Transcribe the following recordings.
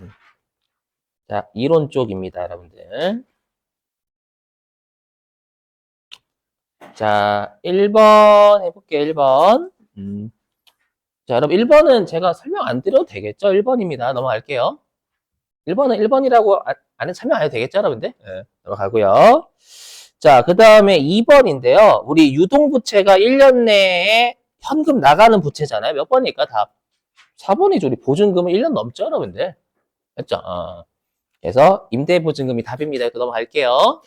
음. 자, 이론 쪽입니다, 여러분들. 자, 1번 해볼게요, 1번. 음. 자, 여러분, 1번은 제가 설명 안 드려도 되겠죠? 1번입니다. 넘어갈게요. 1번은 1번이라고 안, 해 설명 안 해도 되겠죠, 여러분들? 네, 넘어가고요. 자, 그 다음에 2번인데요. 우리 유동부채가 1년 내에 현금 나가는 부채잖아요. 몇 번일까? 다 4번이죠. 우리 보증금은 1년 넘죠, 여러분들. 맞죠? 어. 그래서 임대보증금이 답입니다. 이렇게 넘어갈게요. 어.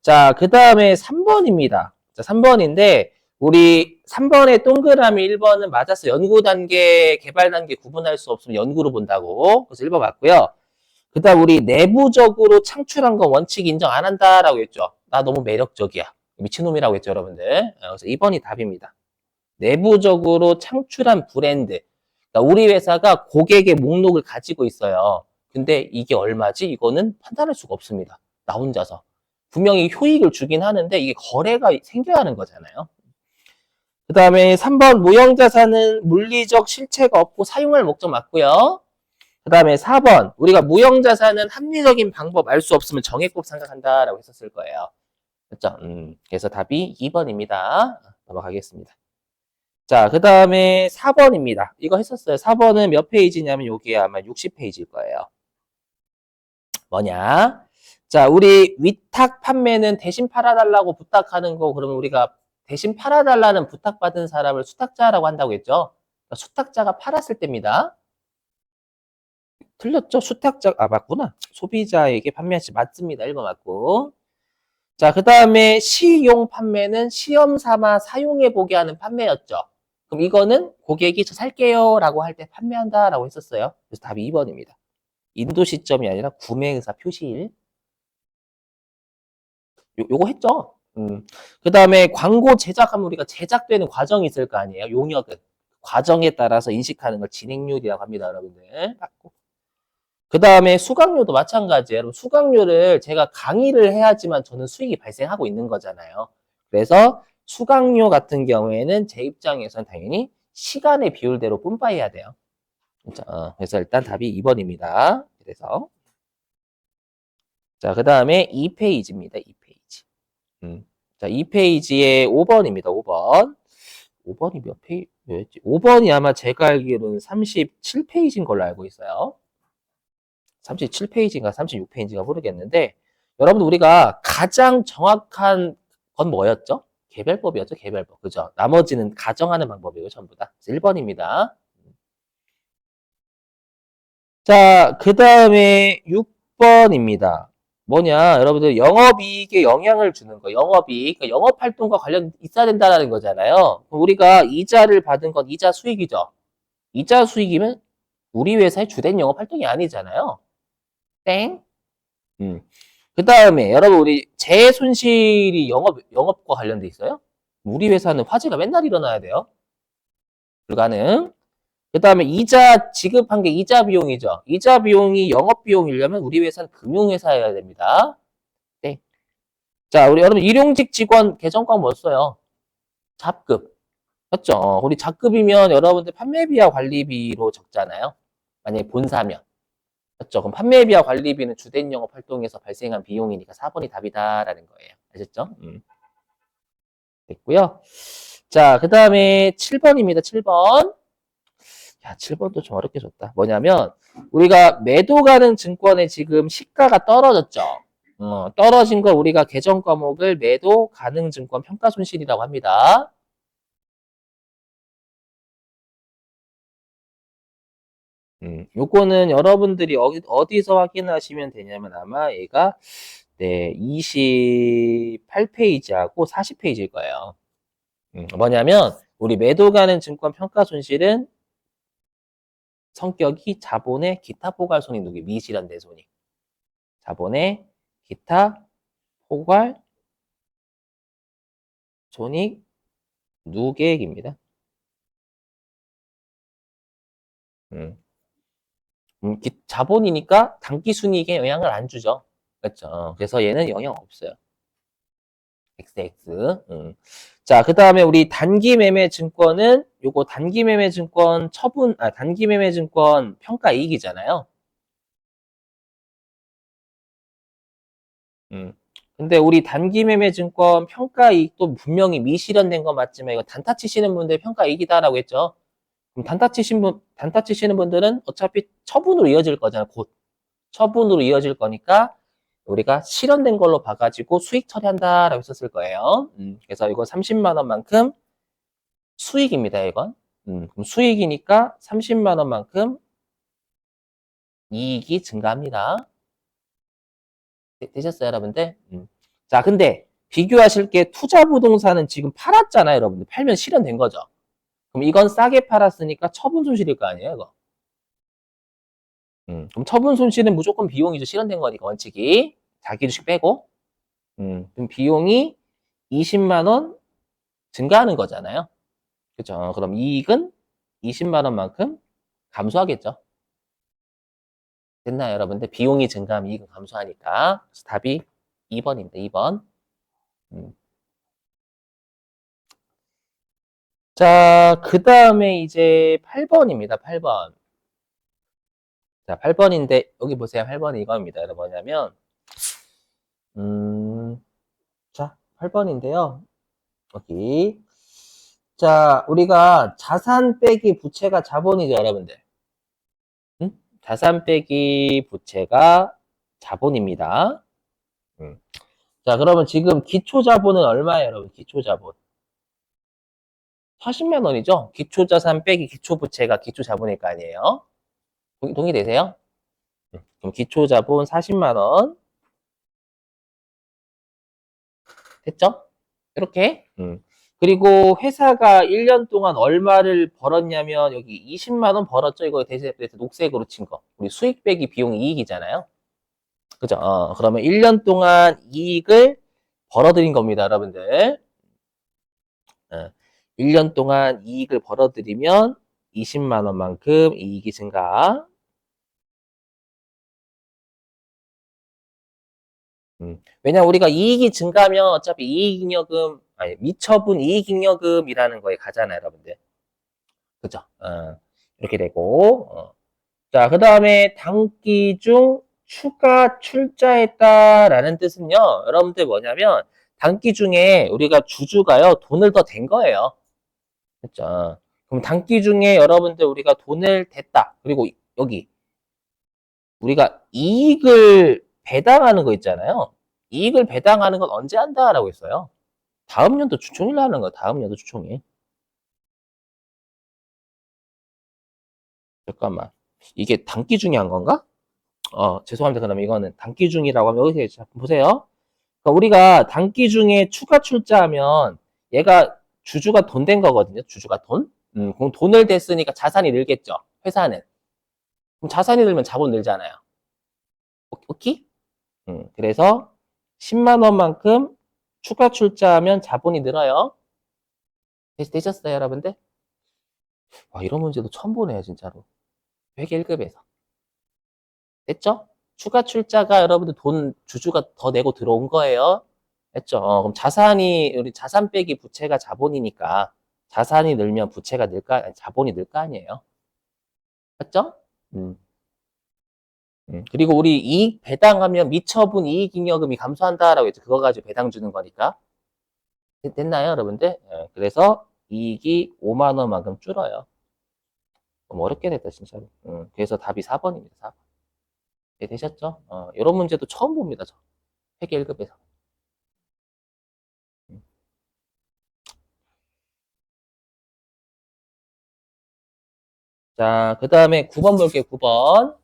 자, 그 다음에 3번입니다. 자, 3번인데, 우리 3번의 동그라미 1번은 맞았어. 연구 단계, 개발 단계 구분할 수 없으면 연구로 본다고. 그래서 1번 맞고요. 그 다음 우리 내부적으로 창출한 건 원칙 인정 안 한다라고 했죠. 나 너무 매력적이야. 미친놈이라고 했죠, 여러분들. 어, 그래서 2번이 답입니다. 내부적으로 창출한 브랜드. 그러니까 우리 회사가 고객의 목록을 가지고 있어요. 근데 이게 얼마지? 이거는 판단할 수가 없습니다. 나 혼자서. 분명히 효익을 주긴 하는데 이게 거래가 생겨야 하는 거잖아요. 그 다음에 3번 무형자산은 물리적 실체가 없고 사용할 목적 맞고요. 그 다음에 4번 우리가 무형자산은 합리적인 방법 알 수 없으면 정액법 생각한다라고 했었을 거예요. 그렇죠? 음, 그래서 답이 2번입니다. 넘어가겠습니다. 자, 그 다음에 4번입니다. 이거 했었어요. 4번은 몇 페이지냐면 여기에 아마 60페이지일 거예요. 뭐냐? 자, 우리 위탁 판매는 대신 팔아달라고 부탁하는 거, 그러면 우리가 대신 팔아달라는 부탁받은 사람을 수탁자라고 한다고 했죠? 그러니까 수탁자가 팔았을 때입니다. 틀렸죠? 수탁자, 아, 맞구나. 소비자에게 판매하지 맞습니다. 1번 맞고. 자, 그 다음에 시용 판매는 시험 삼아 사용해 보게 하는 판매였죠. 그럼 이거는 고객이 저 살게요 라고 할 때 판매한다 라고 했었어요. 그래서 답이 2번입니다. 인도 시점이 아니라 구매 의사 표시일. 요, 요거 했죠? 음. 그 다음에 광고 제작하면 우리가 제작되는 과정이 있을 거 아니에요? 용역은. 과정에 따라서 인식하는 걸 진행률이라고 합니다, 여러분들. 맞고. 그 다음에 수강료도 마찬가지예요. 수강료를 제가 강의를 해야지만 저는 수익이 발생하고 있는 거잖아요. 그래서 수강료 같은 경우에는 제 입장에서는 당연히 시간의 비율대로 뿜빠해야 돼요. 어, 그래서 일단 답이 2번입니다. 그래서 자, 그 다음에 2페이지입니다. 2페이지. 음. 자, 2페이지에 5번입니다. 5번. 5번이 몇 페이지, 였지 5번이 아마 제가 알기로는 37페이지인 걸로 알고 있어요. 37페이지인가 36페이지인가 모르겠는데, 여러분 우리가 가장 정확한 건 뭐였죠? 개별법이었죠? 개별법. 그죠? 나머지는 가정하는 방법이에요. 전부 다. 1번입니다. 자, 그 다음에 6번입니다. 뭐냐, 여러분들 영업이익에 영향을 주는 거, 영업이익, 그러니까 영업활동과 관련 있어야 된다는 거잖아요. 우리가 이자를 받은 건 이자 수익이죠. 이자 수익이면 우리 회사의 주된 영업활동이 아니잖아요. 땡. 음. 그 다음에 여러분 우리 재 손실이 영업 영업과 관련돼 있어요? 우리 회사는 화재가 맨날 일어나야 돼요. 불가능. 그 다음에 이자 지급한 게 이자 비용이죠. 이자 비용이 영업 비용이려면 우리 회사는 금융회사여야 됩니다. 네. 자, 우리 여러분 일용직 직원 계정과 뭐 써요? 잡급. 맞죠? 우리 잡급이면 여러분들 판매비와 관리비로 적잖아요. 만약에 본사면. 맞죠? 그럼 판매비와 관리비는 주된 영업 활동에서 발생한 비용이니까 4번이 답이다라는 거예요. 아셨죠? 음. 됐고요. 자, 그 다음에 7번입니다. 7번. 야, 7번도 좀 어렵게 줬다. 뭐냐면, 우리가 매도 가능 증권의 지금 시가가 떨어졌죠. 어, 떨어진 걸 우리가 계정 과목을 매도 가능 증권 평가 손실이라고 합니다. 음, 요거는 여러분들이 어디, 어디 서 확인하시면 되냐면 아마 얘가 네, 28페이지하고 40페이지일 거예요. 음, 뭐냐면 우리 매도 가능 증권 평가 손실은 성격이 자본의 기타 포괄 손익 누기 미실현 대손익 자본의 기타 포괄 손익 누계액입니다. 음. 음, 자본이니까 단기 순이익에 영향을 안 주죠. 그렇죠. 그래서 얘는 영향 없어요. XX. 음. 자, 그 다음에 우리 단기 매매 증권은 요거 단기 매매 증권 처분, 아, 단기 매매 증권 평가 이익이잖아요. 음. 근데 우리 단기 매매 증권 평가 이익도 분명히 미실현된 거 맞지만 이거 단타 치시는 분들 평가 이익이다라고 했죠. 그럼 단타 치신 분, 단타 치시는 분들은 어차피 처분으로 이어질 거잖아요. 곧 처분으로 이어질 거니까 우리가 실현된 걸로 봐가지고 수익 처리한다라고 했었을 거예요. 음, 그래서 이거 30만 원만큼 수익입니다. 이건 음, 그럼 수익이니까 30만 원만큼 이익이 증가합니다. 되- 되셨어요, 여러분들? 음. 자, 근데 비교하실 게 투자 부동산은 지금 팔았잖아요, 여러분들. 팔면 실현된 거죠. 그럼 이건 싸게 팔았으니까 처분 손실일 거 아니에요, 이거. 음, 그럼 처분 손실은 무조건 비용이죠. 실현된 거니까 원칙이. 자기 주식 빼고. 음, 그럼 비용이 20만 원 증가하는 거잖아요. 그죠? 그럼 이익은 20만 원만큼 감소하겠죠. 됐나요, 여러분들? 비용이 증가하면 이익은 감소하니까. 그래서 답이 2번입니다, 2번. 음. 자, 그 다음에 이제 8번입니다, 8번. 자, 8번인데, 여기 보세요. 8번이 이겁니다. 여러분, 뭐냐면, 음, 자, 8번인데요. 여기. 자, 우리가 자산 빼기 부채가 자본이죠, 여러분들. 응? 자산 빼기 부채가 자본입니다. 음. 자, 그러면 지금 기초 자본은 얼마예요, 여러분? 기초 자본. 40만 원이죠? 기초 자산 빼기 기초 부채가 기초 자본일 거 아니에요? 동- 동의되세요? 음, 그럼 기초 자본 40만 원. 됐죠? 이렇게. 음. 그리고 회사가 1년 동안 얼마를 벌었냐면 여기 20만 원 벌었죠? 이거 대신에 녹색으로 친 거. 우리 수익 빼기 비용 이익이잖아요. 그죠? 어, 그러면 1년 동안 이익을 벌어들인 겁니다, 여러분들. 어, 1년 동안 이익을 벌어들이면 20만 원만큼 이익이 증가. 음, 왜냐 우리가 이익이 증가하면 어차피 이익잉여금 아니 미처분 이익잉여금이라는 거에 가잖아요, 여러분들. 그죠? 어, 이렇게 되고 어. 자, 그 다음에 단기 중 추가 출자했다라는 뜻은요, 여러분들 뭐냐면 단기 중에 우리가 주주가요 돈을 더 댄 거예요. 그죠? 그럼 단기 중에 여러분들 우리가 돈을 댔다. 그리고 여기 우리가 이익을 배당하는 거 있잖아요. 이익을 배당하는 건 언제 한다라고 했어요? 다음 연도 주총일 하는 거야. 다음 연도 주총일. 잠깐만. 이게 단기 중에 한 건가? 어, 죄송합니다. 그러면 이거는 단기 중이라고 하면 여기서 자, 보세요. 그러니까 우리가 단기 중에 추가 출자하면 얘가 주주가 돈 된 거거든요. 주주가 돈. 음, 그럼 돈을 댔으니까 자산이 늘겠죠. 회사는. 그럼 자산이 늘면 자본 늘잖아요. 오- 오케이? 음, 그래서 10만 원만큼 추가 출자하면 자본이 늘어요. 되, 되셨어요, 여러분들? 와, 이런 문제도 처음 보네요, 진짜로. 회계 1급에서. 됐죠? 추가 출자가 여러분들 돈 주주가 더 내고 들어온 거예요. 됐죠? 어, 그럼 자산이 우리 자산 빼기 부채가 자본이니까 자산이 늘면 부채가 늘까 자본이 늘 거 아니에요. 맞죠? 음. 음, 그리고 우리 이익 배당하면 미처분 이익잉여금이 감소한다라고 했죠. 그거 가지고 배당 주는 거니까. 됐- 됐나요, 여러분들? 예, 그래서 이익이 5만 원만큼 줄어요. 너무 어렵게 됐다, 진짜로. 음, 그래서 답이 4번입니다, 4번. 네, 되셨죠? 어, 이런 문제도 처음 봅니다, 저. 회계 1급에서. 자, 그 다음에 9번 볼게요, 9번.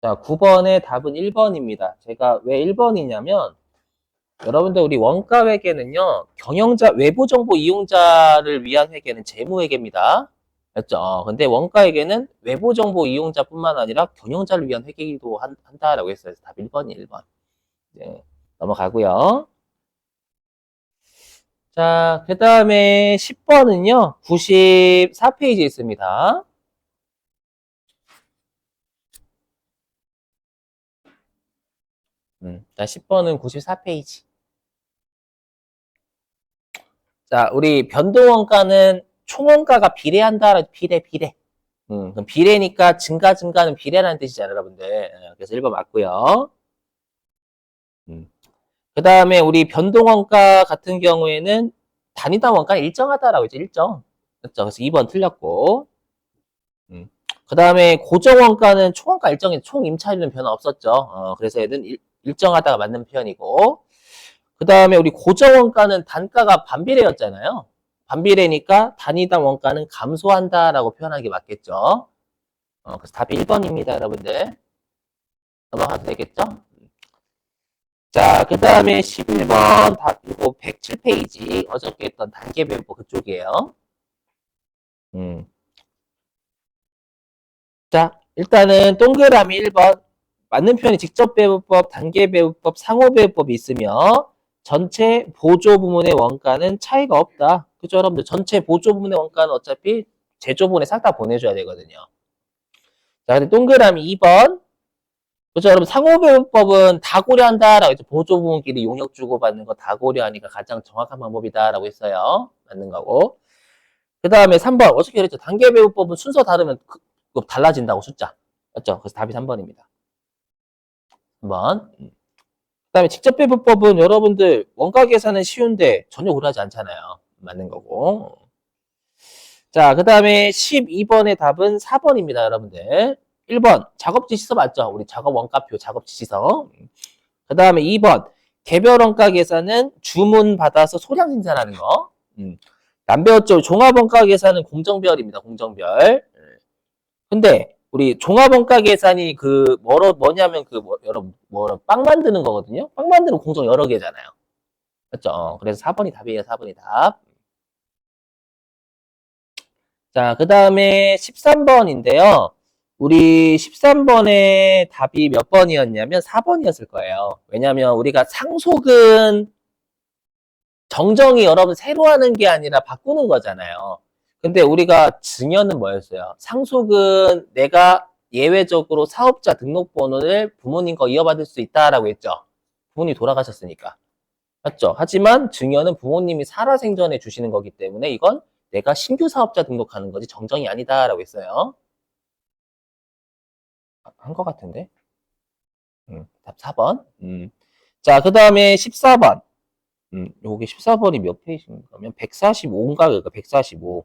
자, 9번의 답은 1번입니다. 제가 왜 1번이냐면, 여러분들 우리 원가 회계는요, 경영자, 외부 정보 이용자를 위한 회계는 재무 회계입니다. 맞죠? 어, 근데 원가 회계는 외부 정보 이용자뿐만 아니라 경영자를 위한 회계이기도 한, 한다라고 했어요. 답 1번이 1번. 네, 넘어가고요. 자, 그 다음에 10번은요, 94페이지에 있습니다. 음, 자, 10번은 94페이지. 자, 우리 변동원가는 총원가가 비례한다. 비례, 비례. 음, 그럼 비례니까 증가, 증가는 비례라는 뜻이잖아요, 여러분들. 예, 그래서 1번 맞고요. 그 다음에 우리 변동원가 같은 경우에는 단위당 원가는 일정하다라고 했죠, 일정. 그렇죠. 그래서 2번 틀렸고. 그 다음에 고정원가는 총원가 일정에 총 임차료는 변화 없었죠. 어, 그래서 얘는 일, 일정하다가 맞는 표현이고. 그 다음에 우리 고정원가는 단가가 반비례였잖아요. 반비례니까 단위당 원가는 감소한다라고 표현하는 게 맞겠죠. 어, 그래서 답이 1번입니다, 여러분들. 넘어가도 되겠죠? 자, 그 다음에 11번 답이고 107페이지 어저께 했던 단계 배분법 그쪽이에요. 음. 자, 일단은 동그라미 1번 맞는 표현이 직접 배분법, 단계 배분법, 상호 배분법이 있으며 전체 보조 부문의 원가는 차이가 없다. 그죠, 여러분들? 전체 보조 부문의 원가는 어차피 제조분에 싹 다 보내줘야 되거든요. 자, 근데 동그라미 2번 그렇죠. 여러분 상호배분법은 다 고려한다라고 했죠. 보조부문끼리 용역 주고받는 거 다 고려하니까 가장 정확한 방법이다라고 했어요. 맞는 거고. 그 다음에 3번 어떻게 그랬죠? 단계배분법은 순서 다르면 그, 그 달라진다고 숫자. 맞죠? 그래서 답이 3번입니다. 3번. 그 다음에 직접배분법은 여러분들 원가 계산은 쉬운데 전혀 고려하지 않잖아요. 맞는 거고. 자, 그 다음에 12번의 답은 4번입니다, 여러분들. 1번 작업 지시서 맞죠? 우리 작업 원가표 작업 지시서. 그 다음에 2번 개별 원가 계산은 주문 받아서 소량 생산하는 거. 음. 남배웠죠? 종합 원가 계산은 공정별입니다. 공정별. 근데 우리 종합 원가 계산이 그 뭐로 뭐냐면 그 뭐, 여러분 뭐빵 만드는 거거든요. 빵 만드는 공정 여러 개잖아요. 맞죠? 어, 그래서 4번이 답이에요. 4번이 답. 자, 그 다음에 13번인데요. 우리 13번의 답이 몇 번이었냐면 4번이었을 거예요. 왜냐면 우리가 상속은 정정이 여러분 새로 하는 게 아니라 바꾸는 거잖아요. 근데 우리가 증여는 뭐였어요? 상속은 내가 예외적으로 사업자 등록번호를 부모님 거 이어받을 수 있다라고 했죠. 부모님 돌아가셨으니까. 맞죠? 하지만 증여는 부모님이 살아생전에 주시는 거기 때문에 이건 내가 신규 사업자 등록하는 거지 정정이 아니다라고 했어요. 한 것 같은데? 음, 답 4번. 음. 자, 그 다음에 14번. 음, 요게 14번이 몇 페이지인가면 145인가? 그러니까 145.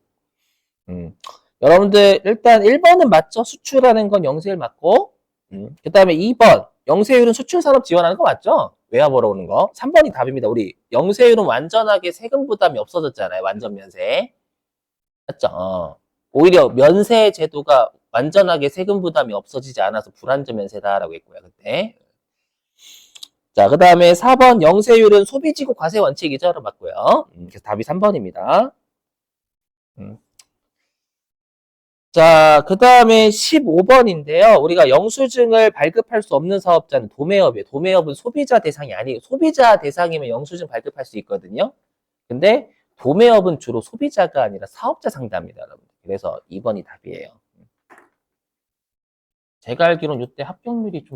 음. 여러분들, 일단 1번은 맞죠? 수출하는 건 영세율 맞고. 음. 그 다음에 2번. 영세율은 수출 산업 지원하는 거 맞죠? 외화 벌어오는 거. 3번이 답입니다. 우리 영세율은 완전하게 세금 부담이 없어졌잖아요. 완전 면세. 맞죠? 어. 오히려 면세 제도가 완전하게 세금 부담이 없어지지 않아서 불안전 면세다라고 했고요, 그때. 자, 그 다음에 4번 영세율은 소비지구 과세 원칙이죠, 로 맞고요. 음, 그래서 답이 3번입니다. 음. 자, 그 다음에 15번인데요. 우리가 영수증을 발급할 수 없는 사업자는 도매업이에요. 도매업은 소비자 대상이 아니에요. 소비자 대상이면 영수증 발급할 수 있거든요. 근데 도매업은 주로 소비자가 아니라 사업자 상담입니다, 여러분. 그래서 2번이 답이에요. 제가 알기로는 이때 합격률이 좀